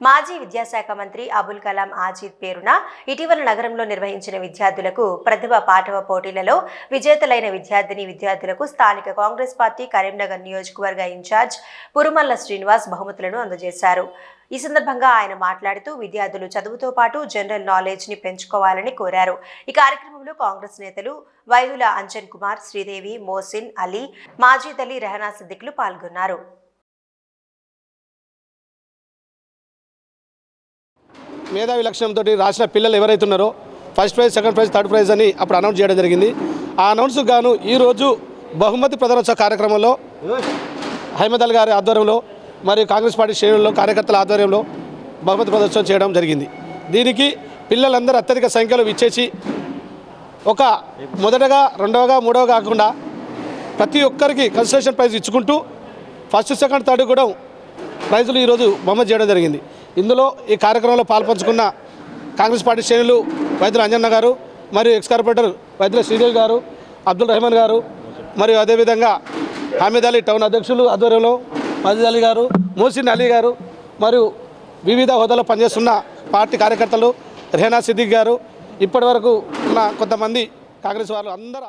మాజీ విద్యాశాఖ మంత్రి అబుల్ కలాం ఆజీద్ పేరున ఇటీవల నగరంలో నిర్వహించిన విద్యార్థులకు ప్రతిభ పాఠవ పోటీలలో విజేతలైన విద్యార్థిని విద్యార్థులకు స్థానిక కాంగ్రెస్ పార్టీ కరీంనగర్ నియోజకవర్గ ఇన్ఛార్జ్ పురుమల్ల శ్రీనివాస్ బహుమతులను అందజేశారు. ఈ సందర్భంగా ఆయన మాట్లాడుతూ విద్యార్థులు చదువుతో పాటు జనరల్ నాలెడ్జ్ని పెంచుకోవాలని కోరారు. ఈ కార్యక్రమంలో కాంగ్రెస్ నేతలు వైదుల అంజన్ కుమార్ శ్రీదేవి మోసిన్ అలీ మాజీ తల్లి రెహనా సిద్దిక్లు పాల్గొన్నారు. మేధావి లక్షణంతో రాసిన పిల్లలు ఎవరైతే ఉన్నారో first prize second prize third prize అని అప్పుడు అనౌన్స్ చేయడం జరిగింది. ఆ అనౌన్స్ గాను ఈరోజు బహుమతి ప్రధానోత్సవ కార్యక్రమంలో హైమదల్ అల్ గారి ఆధ్వర్యంలో మరియు కాంగ్రెస్ పార్టీ శ్రేణుల్లో కార్యకర్తల ఆధ్వర్యంలో బహుమతి ప్రదర్శన చేయడం జరిగింది. దీనికి పిల్లలందరూ అత్యధిక సంఖ్యలో ఇచ్చేసి ఒక మొదటగా రెండవగా మూడవ కాకుండా ప్రతి ఒక్కరికి కన్సెషన్ ప్రైజ్ ఇచ్చుకుంటూ ఫస్ట్ సెకండ్ థర్డ్ కూడా ప్రైజులు ఈరోజు బహుమతి చేయడం జరిగింది. ఇందులో ఈ కార్యక్రమంలో పాల్పంచుకున్న కాంగ్రెస్ పార్టీ శ్రేణులు వైద్యుల అంజన్న గారు మరియు ఎక్స్ కార్పొరేటర్ వైద్యుల శ్రీదేవి గారు అబ్దుల్ రెహమాన్ గారు మరియు అదేవిధంగా హామీద్ అలీ టౌన్ అధ్యక్షులు ఆధ్వర్యంలో మజీద్ అలీ గారు మోసిన్ అలీ గారు మరియు వివిధ హోదాలో పనిచేస్తున్న పార్టీ కార్యకర్తలు రెహనా సిద్దిక్ గారు. ఇప్పటి వరకు ఉన్న కొంతమంది కాంగ్రెస్ వాళ్ళు అందరూ